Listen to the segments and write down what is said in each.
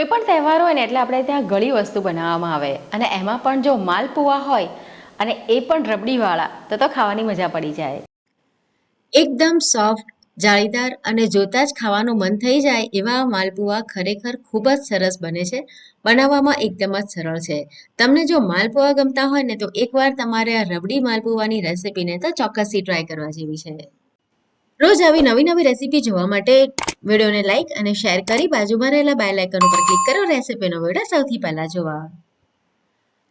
કોઈ પણ તહેવાર હોય ને એટલે આપણે ત્યાં ઘણી વસ્તુ બનાવવામાં આવે. અને એમાં પણ જો માલપુવા હોય અને એ પણ રબડીવાળા, તો તો ખાવાની મજા પડી જાય. એકદમ સોફ્ટ, જાળીદાર અને જોતા જ ખાવાનું મન થઈ જાય એવા માલપુવા ખરેખર ખૂબ જ સરસ બને છે. બનાવવામાં એકદમ જ સરળ છે. તમને જો માલપુવા ગમતા હોય ને તો એકવાર તમારે આ રબડી માલપુવાની રેસિપીને તો ચોક્કસથી ટ્રાય કરવા જેવી છે. રોજ આવી નવી નવી રેસીપી જોવા માટે વિડીયોને લાઇક અને શેર કરી બાજુમાં રહેલા બેલ આઇકન ઉપર ક્લિક કરો. રેસીપીનો વીડિયો સૌથી પહેલા જોવા.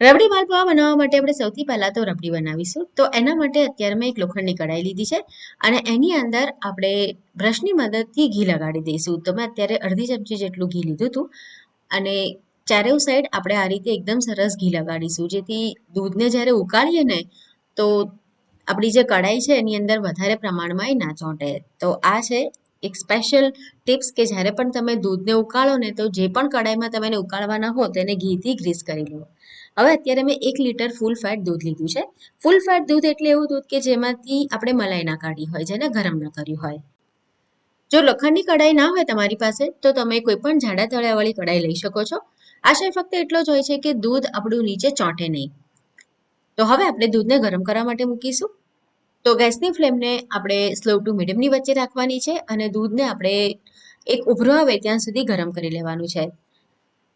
રબડી માલપુઆ બનાવવા માટે આપણે સૌથી પહેલાં તો રબડી બનાવીશું. તો એના માટે અત્યારે મેં એક લોખંડની કઢાઈ લીધી છે અને એની અંદર આપણે બ્રશની મદદથી ઘી લગાડી દઈશું. તો મેં અત્યારે અડધી ચમચી જેટલું ઘી લીધું હતું અને ચારેવ સાઈડ આપણે આ રીતે એકદમ સરસ ઘી લગાડીશું. જેથી દૂધને જ્યારે ઉકાળીએ ને તો આપણી જે કઢાઈ છે એની અંદર વધારે પ્રમાણમાં ના ચોંટે. તો આ છે એક સ્પેશિયલ ટિપ્સ કે જ્યારે પણ તમે દૂધને ઉકાળો ને તો જે પણ કઢાઈમાં તમે એને ઉકાળવાના હો તેને ઘીથી ગ્રીસ કરી લો. હવે અત્યારે મેં એક લીટર ફૂલ ફેટ દૂધ લીધું છે. ફૂલ ફેટ દૂધ એટલે એવું દૂધ કે જેમાંથી આપણે મલાઈ ના કાઢી હોય, જેને ગરમ ના કર્યું હોય. જો લોખંડની કઢાઈ ના હોય તમારી પાસે, તો તમે કોઈ પણ જાડા તળિયાવાળી કઢાઈ લઈ શકો છો. આશય ફક્ત એટલો જ હોય છે કે દૂધ આપણું નીચે ચોંટે નહીં. તો હવે આપણે દૂધને ગરમ કરવા માટે મૂકીશું. તો ગેસની ફ્લેમને આપણે સ્લો ટુ મીડિયમની વચ્ચે રાખવાની છે અને દૂધને આપણે એક ઉભરો આવે ત્યાં સુધી ગરમ કરી લેવાનું છે.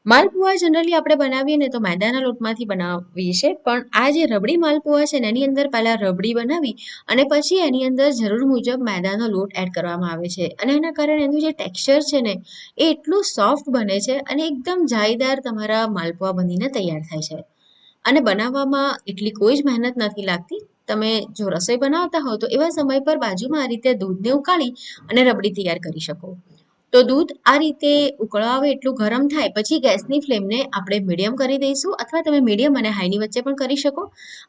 માલપુઆ જનરલી આપણે બનાવીએ ને તો મેદાના લોટમાંથી બનાવીએ છીએ, પણ આ જે રબડી માલપુઆ છે ને એની અંદર પહેલાં રબડી બનાવી અને પછી એની અંદર જરૂર મુજબ મેદાનો લોટ એડ કરવામાં આવે છે. અને એના કારણે એનું જે ટેક્સચર છે ને એ એટલું સોફ્ટ બને છે અને એકદમ જાળીદાર તમારા માલપુઆ બનીને તૈયાર થાય છે. અને બનાવવામાં એટલી કોઈ જ મહેનત નથી લાગતી તમે જો રસોઈ બનાવતા હો તો એવા સમય પર બાજુમાં આ રીતે દૂધને ઉકાળી અને રબડી તૈયાર કરી શકો. તો દૂધ આ રીતે ઉકળવા આવે એટલું ગરમ થાય, પછી ગેસની ફ્લેમને આપણે મીડિયમ કરી દઈશું અથવા તમે મીડિયમ અને હાઈની વચ્ચે પણ કરી શકો.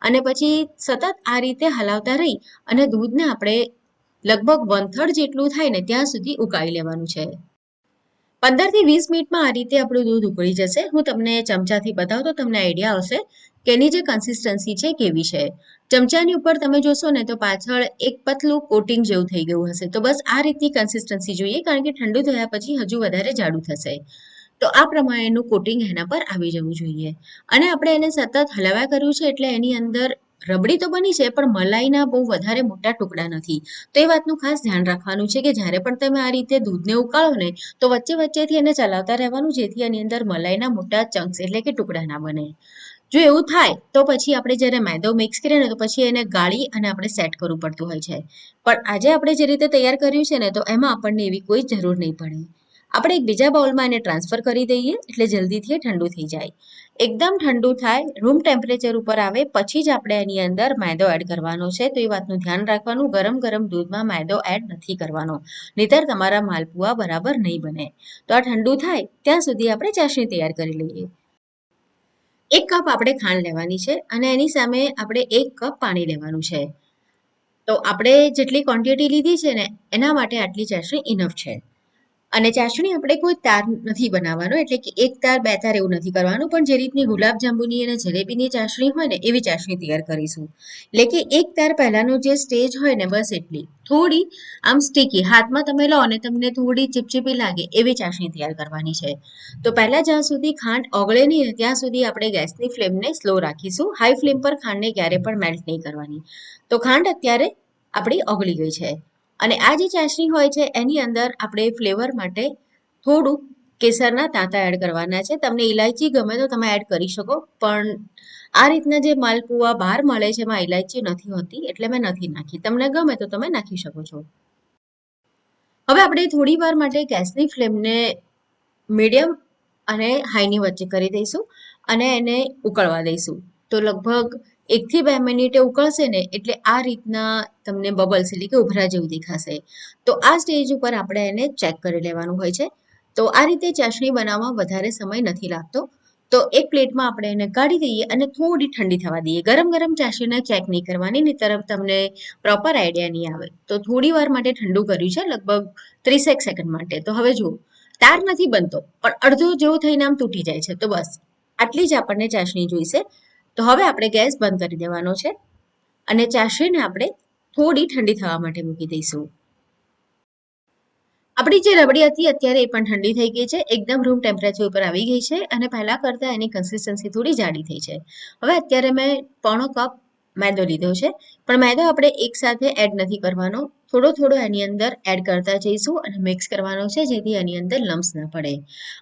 અને પછી સતત આ રીતે હલાવતા રહી અને દૂધને આપણે લગભગ વન થર્ડ જેટલું થાય ને ત્યાં સુધી ઉકાળી લેવાનું છે. પંદરથી વીસ મિનિટમાં આ રીતે આપણું દૂધ ઉકળી જશે. હું તમને ચમચાથી બતાવું તો તમને આઈડિયા આવશે. કે એની જે કન્સિસ્ટન્સી છે કેવી છે? ચમચાની ઉપર તમે જોશો ને તો પાછળ એક પતલું કોટિંગ જેવું થઈ ગયું હશે. તો બસ આ રીતની કન્સિસ્ટન્સી જોઈએ કારણ કે ઠંડુ થયા પછી હજુ વધારે જાડું થશે. તો આ પ્રમાણેનું કોટિંગ એના પર આવી જવું જોઈએ. અને આપણે એને સતત હલાવ્યા કર્યું છે એટલે એની અંદર રબડી તો બની છે પણ મલાઈના બહુ વધારે મોટા ટુકડા નથી. તો એ વાતનું ખાસ ધ્યાન રાખવાનું છે કે જ્યારે પણ તમે આ રીતે દૂધને ઉકાળો ને તો વચ્ચે વચ્ચેથી એને ચલાવતા રહેવાનું જેથી એની અંદર મલાઈના મોટા ચંક્સ એટલે કે ટુકડા ના બને. જો એવું થાય, તો પછી આપણે જ્યારે મેદો મિક્સ કરીએ ને, તો પછી એને ગાળી અને આપણે સેટ કરવું પડતું હોય છે. પણ આજે આપણે જે રીતે તૈયાર કર્યું છે ને, તો એમાં આપણને એવી કોઈ જરૂર નહીં પડે. આપણે એક બીજા બાઉલમાં એને ટ્રાન્સફર કરી દઈએ, એટલે જલ્દીથી ઠંડુ થઈ જાય. એકદમ ઠંડુ થાય રૂમ ટેમ્પરેચર ઉપર આવે, પછી જ આપણે એની અંદર મેદો એડ કરવાનો છે. તો એ વાતનું ધ્યાન રાખવાનું, ગરમ ગરમ દૂધમાં મેદો એડ નથી કરવાનો. નહીતર તમારા માલપુઆ બરાબર નહીં બને. તો આ ઠંડુ થાય, ત્યાં સુધી આપણે ચાસણી તૈયાર કરી લઈએ. એક કપ આપણે ખાંડ લેવાની છે અને એની સામે આપણે એક કપ પાણી લેવાનું છે. તો આપણે જેટલી ક્વોન્ટિટી લીધી છે ને, એના માટે આટલી ચાસણી ઇનફ છે. અને ચાસણી આપણે કોઈ તાર નથી બનાવવાનો, એટલે કે એક તાર, બે તાર એવું નથી કરવાનું. પણ જે રીતની ગુલાબ જાંબુની અને જલેબીની ચાસણી હોય ને, એવી ચાસણી તૈયાર કરીશું. એટલે કે એક તાર પહેલાંનો જે સ્ટેજ હોય ને, બસ એટલી. થોડી આમ સ્ટીકી હાથમાં તમે લો અને તમને થોડી ચીપચીપી લાગે, એવી ચાસણી તૈયાર કરવાની છે. તો પહેલાં જ્યાં સુધી ખાંડ ઓગળે નહીં ત્યાં સુધી આપણે ગેસની ફ્લેમને સ્લો રાખીશું. હાઈ ફ્લેમ પર ખાંડને ક્યારે પણ મેલ્ટ નહીં કરવાની. તો ખાંડ અત્યારે આપણી ઓગળી ગઈ છે. અને આ જે ચાસણી હોય છે, એની અંદર આપણે ફ્લેવર માટે થોડું કેસરના તાંતા એડ કરવાના છે. તમને ઇલાયચી ગમે તો તમે એડ કરી શકો, પણ આ રીતના જે માલપુઆ બહાર મળે છે, એમાં ઇલાયચી નથી હોતી, એટલે મેં નથી નાખી. તમને ગમે તો તમે નાખી શકો છો. હવે આપણે થોડી વાર માટે ગેસની ફ્લેમને મીડિયમ અને હાઈની વચ્ચે કરી દઈશું અને એને ઉકળવા દઈશું. તો લગભગ એકથી બે મિનિટે ઉકળશે ને એટલે આ રીતના તમને બબલ્સ એટલે કે ઉભરા જેવું દેખાશે. તો આ સ્ટેજ ઉપર આપણે એને ચેક કરી લેવાનું હોય છે. તો આ રીતે ચાસણી બનાવવામાં વધારે સમય નથી લાગતો. તો એક પ્લેટમાં આપણે એને કાઢી દઈએ અને થોડી ઠંડી થવા દઈએ. ગરમ ગરમ ચાસણીને ચેક નહીં કરવાની, ની તરફ તમને પ્રોપર આઈડિયા નહીં આવે. તો થોડી વાર માટે ઠંડુ કર્યું છે, લગભગ ત્રીસેક સેકન્ડ માટે. તો હવે જુઓ, તાર નથી બનતો, પણ અડધો જેવો થઈને આમ તૂટી જાય છે. તો બસ, આટલી જ આપણને ચાસણી જોઈશે. તો હવે આપણે ગેસ બંધ કરી દેવાનો છે અને ચાસણીને આપણે થોડી ઠંડી થવા માટે મૂકી દઈશું. આપણી જે રબડી હતી અત્યારે એ પણ ઠંડી થઈ ગઈ છે. એકદમ રૂમ ટેમ્પરેચર ઉપર આવી ગઈ છે અને પહેલા કરતાં એની કન્સિસ્ટન્સી થોડી જાડી થઈ છે. હવે અત્યારે મેં પોણો કપ મેદો લીધો છે. પણ મેદો આપણે એકસાથે એડ નથી કરવાનો. થોડો થોડો એની અંદર એડ કરતા જઈશું અને મિક્સ કરવાનો છે જેથી એની અંદર લમ્સ ના પડે.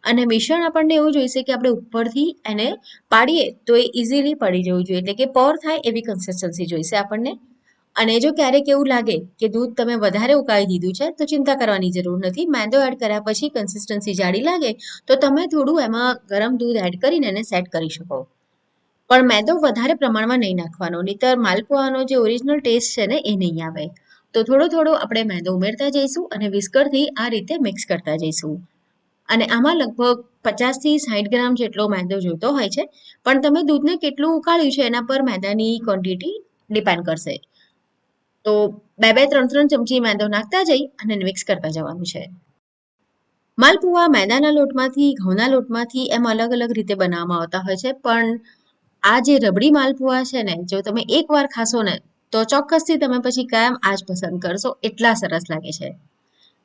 અને મિશ્રણ આપણને એવું જોઈશે કે આપણે ઉપરથી એને પાડીએ તો એ ઇઝીલી પડી જવું જોઈએ. એટલે કે પોર થાય એવી કન્સિસ્ટન્સી જોઈશે આપણને. અને જો ક્યારેક એવું લાગે કે દૂધ તમે વધારે ઉકાળી દીધું છે, તો ચિંતા કરવાની જરૂર નથી. મેદો એડ કર્યા પછી કન્સિસ્ટન્સી જાડી લાગે, તો તમે થોડું એમાં ગરમ દૂધ એડ કરીને એને સેટ કરી શકો. પણ મેદો વધારે પ્રમાણમાં નહીં નાખવાનો, નહીતર માલપુઆનો જે ઓરિજિનલ ટેસ્ટ છે ને, એ નહીં આવે. તો થોડો થોડો આપણે મેંદો ઉમેરતા જઈશું અને વિસ્કરથી આ રીતે મિક્સ કરતા જઈશું. અને આમાં લગભગ પચાસથી સાઠ ગ્રામ જેટલો મેંદો જોઈતો હોય છે, પણ તમે દૂધને કેટલું ઉકાળ્યું છે એના પર મેદાની ક્વોન્ટિટી ડિપેન્ડ કરશે. તો બે બે ત્રણ ત્રણ ચમચી મેંદો નાખતા જઈ અને મિક્સ કરતા જવાનું છે. માલપુઆ મેદાના લોટમાંથી, ઘઉંના લોટમાંથી એમ અલગ અલગ રીતે બનાવવામાં આવતા હોય છે, પણ આ જે રબડી માલપુઆ છે ને, જો તમે એકવાર ખાશો ને તો ચોક્કસથી તમે પછી કાયમ આ જ પસંદ કરશો? એટલા સરસ લાગે છે.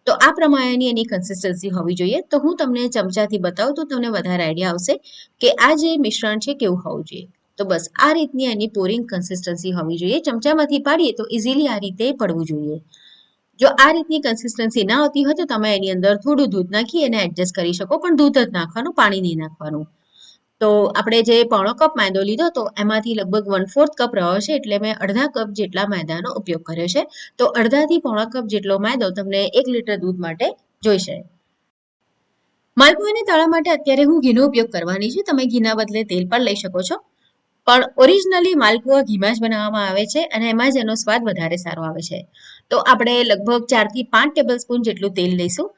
તો આ પ્રમાણેની એની કન્સિસ્ટન્સી હોવી જોઈએ. તો હું તમને ચમચાથી બતાવું તો તમને વધારે આઈડિયા આવશે કે આ જે મિશ્રણ છે કેવું હોવું જોઈએ. તો બસ આ રીતની એની પોરિંગ કન્સિસ્ટન્સી હોવી જોઈએ. ચમચામાંથી પાડીએ તો ઇઝીલી આ રીતે પડવું જોઈએ. જો આ રીતની કન્સિસ્ટન્સી ના હોતી હોય તો તમે એની અંદર થોડું દૂધ નાખી એને એડજસ્ટ કરી શકો, પણ દૂધ જ નાખવાનું, પાણી નહીં નાખવાનું. તો આપણે જે પોણો કપ મેદો લીધો તો એમાંથી લગભગ વન ફોર્થ કપ રહ્યો છે એટલે મેં અડધા કપ જેટલા મેદાનો ઉપયોગ કર્યો છે. તો અડધાથી પોણા કપ જેટલો મેદો તમને એક લીટર દૂધ માટે જોઈશે. માલપુઆને તળવા માટે અત્યારે હું ઘીનો ઉપયોગ કરવાની છું. તમે ઘીના બદલે તેલ પણ લઈ શકો છો. પણ ઓરિજિનલી માલપુઆ ઘીમાં જ બનાવવામાં આવે છે અને એમાં જ એનો સ્વાદ વધારે સારો આવે છે. તો આપણે લગભગ ચારથી પાંચ ટેબલ સ્પૂન જેટલું તેલ લઈશું.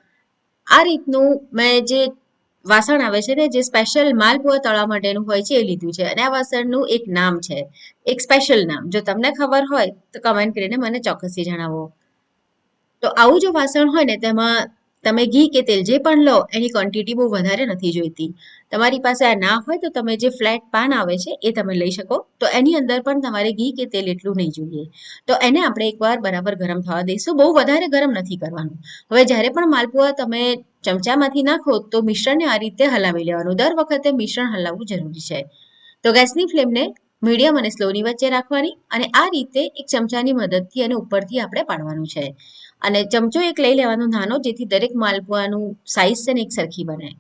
આ રીતનું મેં જે વાસણ આવે છે ને, જે સ્પેશિયલ માલપુઆ તળા માટેનું હોય છે એ લીધું છે. અને આ વાસણનું એક નામ છે. એક સ્પેશિયલ નામ. જો તમને ખબર હોય તો કમેન્ટ કરીને મને ચોક્કસથી જણાવો. તો આવું જો વાસણ હોય ને, તેમાં તમે ઘી કે તેલ જે પણ લો, એની ક્વોન્ટિટી બહુ વધારે નથી જોઈતી. તમારી પાસે આ ના હોય તો તમે જે ફ્લેટ પાન આવે છે, એ તમે લઈ શકો. તો એની અંદર પણ તમારે ઘી કે તેલ એટલું નહીં જોઈએ. તો એને આપણે એકવાર બરાબર ગરમ થવા દઈશું. બહુ વધારે ગરમ નથી કરવાનું. હવે જ્યારે પણ માલપુઆ તમે ચમચામાંથી નાખો, તો મિશ્રણને આ રીતે હલાવી લેવાનું. દર વખતે મિશ્રણ હલાવવું જરૂરી છે. તો ગેસની ફ્લેમને મીડિયમ અને સ્લોની વચ્ચે રાખવાની અને આ રીતે એક ચમચાની મદદથી એને ઉપરથી આપણે પાડવાનું છે. અને ચમચો એક લઈ લેવાનો નાનો, જેથી દરેક માલપુઆનું સાઈઝ છે ને એક સરખી બને.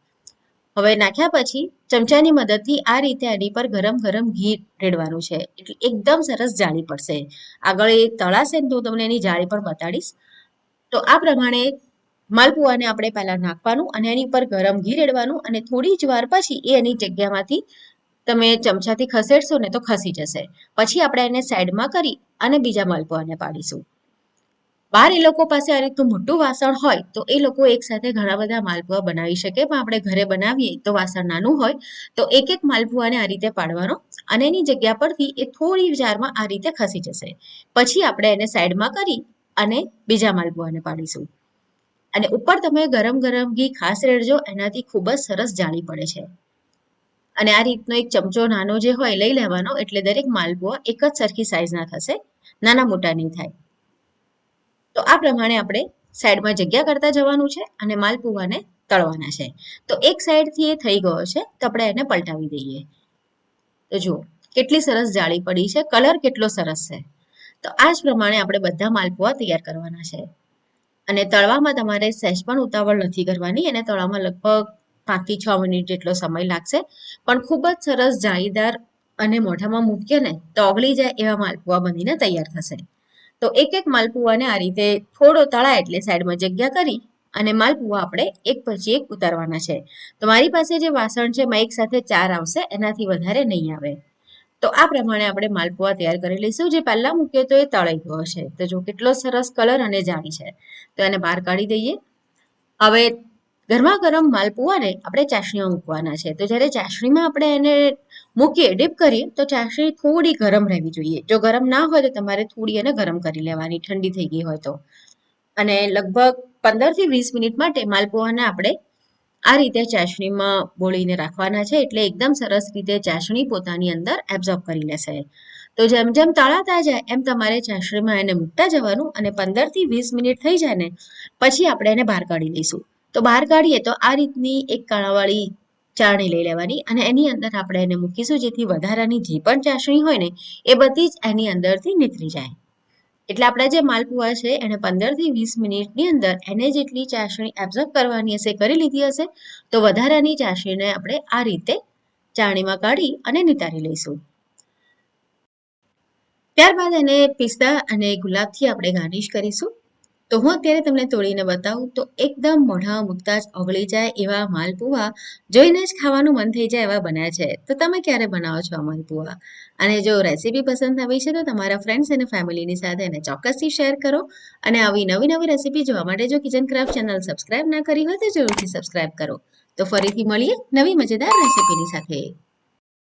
હવે નાખ્યા પછી ચમચાની મદદથી આ રીતે એની પર ગરમ ગરમ ઘી રેડવાનું છે. એટલે એકદમ સરસ જાળી પડશે. આગળ એ તળાશે ને તો તમને એની જાળી પણ બતાડીશ. તો આ પ્રમાણે માલપુઆને આપણે પહેલા નાખવાનું અને એની પર ગરમ ઘી રેડવાનું અને થોડી જ વાર પછી એ એની જગ્યામાંથી તમે ચમચાથી ખસેડશો ને તો ખસી જશે. પછી આપણે એને સાઈડમાં કરી અને બીજા માલપુઆને પાડીશું. બહાર એ લોકો પાસે આ રીતનું મોટું વાસણ હોય, તો એ લોકો એકસાથે ઘણા બધા માલપુઆ બનાવી શકે. પણ આપણે ઘરે બનાવીએ તો વાસણ નાનું હોય, તો એક એક માલપુઆને આ રીતે પાડવાનો અને એની જગ્યા પરથી એ થોડી જારમાં આ રીતે ખસી જશે. પછી આપણે એને સાઈડમાં કરી અને બીજા માલપુઆને પાડીશું. અને ઉપર તમે ગરમ ગરમ ઘી ખાસ રેડજો, એનાથી ખૂબ જ સરસ જાળી પડે છે. અને આ રીતનો એક ચમચો નાનો જે હોય લઈ લેવાનો, એટલે દરેક માલપુઆ એક જ સરખી સાઈઝના થશે. નાના મોટા નહીં થાય. તો આ પ્રમાણે આપણે સાઈડમાં જગ્યા કરતા જવાનું છે અને માલપુવાને તળવાના છે. તો એક સાઈડથી એ થઈ ગયો છે, તો આપણે એને પલટાવી દઈએ. તો જુઓ, કેટલી સરસ જાળી પડી છે, કલર કેટલો સરસ છે. તો આ જ પ્રમાણે આપણે બધા માલપુઆ તૈયાર કરવાના છે. અને તળવામાં તમારે સહેજ પણ ઉતાવળ નથી કરવાની, એને તળવામાં લગભગ પાંચથી છ મિનિટ જેટલો સમય લાગશે. પણ ખૂબ જ સરસ જાળીદાર અને મોઢામાં મૂકીએ ને, તો ઓગળી જાય એવા માલપુઆ બનીને તૈયાર થશે. તો એક એક માલપુઆને આ રીતે થોડો તળાય એટલે સાઈડમાં જગ્યા કરી અને માલપુઆ આપણે એક પછી એક ઉતારવાના છે. તો મારી પાસે જે વાસણ છે એમાં એક સાથે ચાર આવશે, એનાથી વધારે નહીં આવે. તો આ પ્રમાણે આપણે માલપુઆ તૈયાર કરી લઈશું. જે પહેલા મૂક્યો તો એ તળાઈ ગયો છે તો જો કેટલો સરસ કલર અને જાળી છે, તો એને બહાર કાઢી દઈએ. હવે ગરમા ગરમ માલપુઆને આપણે ચાસણીમાં મૂકવાના છે. તો જ્યારે ચાસણીમાં આપણે એને મૂકીએ, ડીપ કરીએ, તો ચાસણી થોડી ગરમ રહેવી જોઈએ. જો ગરમ ના હોય તો તમારે થોડી એને ગરમ કરી લેવાની, ઠંડી થઈ ગઈ હોય તો. અને લગભગ પંદરથી વીસ મિનિટ માટે માલપુઆને આપણે આ રીતે ચાસણીમાં બોળીને રાખવાના છે. એટલે એકદમ સરસ રીતે ચાસણી પોતાની અંદર એબ્ઝોર્બ કરી લેશે. તો જેમ જેમ તળાતા જાય, એમ તમારે ચાસણીમાં એને મૂકતા જવાનું અને પંદરથી વીસ મિનિટ થઈ જાય ને, પછી આપણે એને બહાર કાઢી લઈશું. તો બહાર કાઢીએ તો આ રીતની એક કાણાવાળી ચાળણી લઈ લેવાની અને એની અંદર આપણે એને મૂકીશું, જેથી વધારાની જે પણ ચાસણી હોય ને, એ બધી જ એની અંદરથી નીકળી જાય. એટલે આપણા જે માલપુઆ છે, એને પંદરથી વીસ મિનિટની અંદર એને જેટલી ચાસણી એબ્ઝોર્બ કરવાની હશે, કરી લીધી હશે, તો વધારાની ચાસણીને આપણે આ રીતે ચાણીમાં કાઢી અને નિતારી લઈશું. ત્યારબાદ એને પિસ્તા અને ગુલાબથી આપણે ગાર્નિશ કરીશું. તો હું અત્યારે તમને તોડીને બતાવું તો એકદમ મોઢામાં મૂકતા જ ઓગળી જાય એવા માલપુવા જોઈને જ ખાવાનું મન થઈ જાય એવા બન્યા છે. તો તમે ક્યારે બનાવો છો આ માલપુવા અને જો રેસીપી પસંદ આવી છે તો તમારા ફ્રેન્ડ્સ અને ફેમિલીની સાથે એને ચોક્કસથી શેર કરો અને આવી નવી નવી રેસીપી જોવા માટે જો કિચન ક્રાફ્ટ ચેનલ સબસ્ક્રાઇબ ના કરી હોય તો જરૂરથી સબસ્ક્રાઇબ કરો. તો ફરીથી મળીએ નવી મજેદાર રેસીપીની સાથે.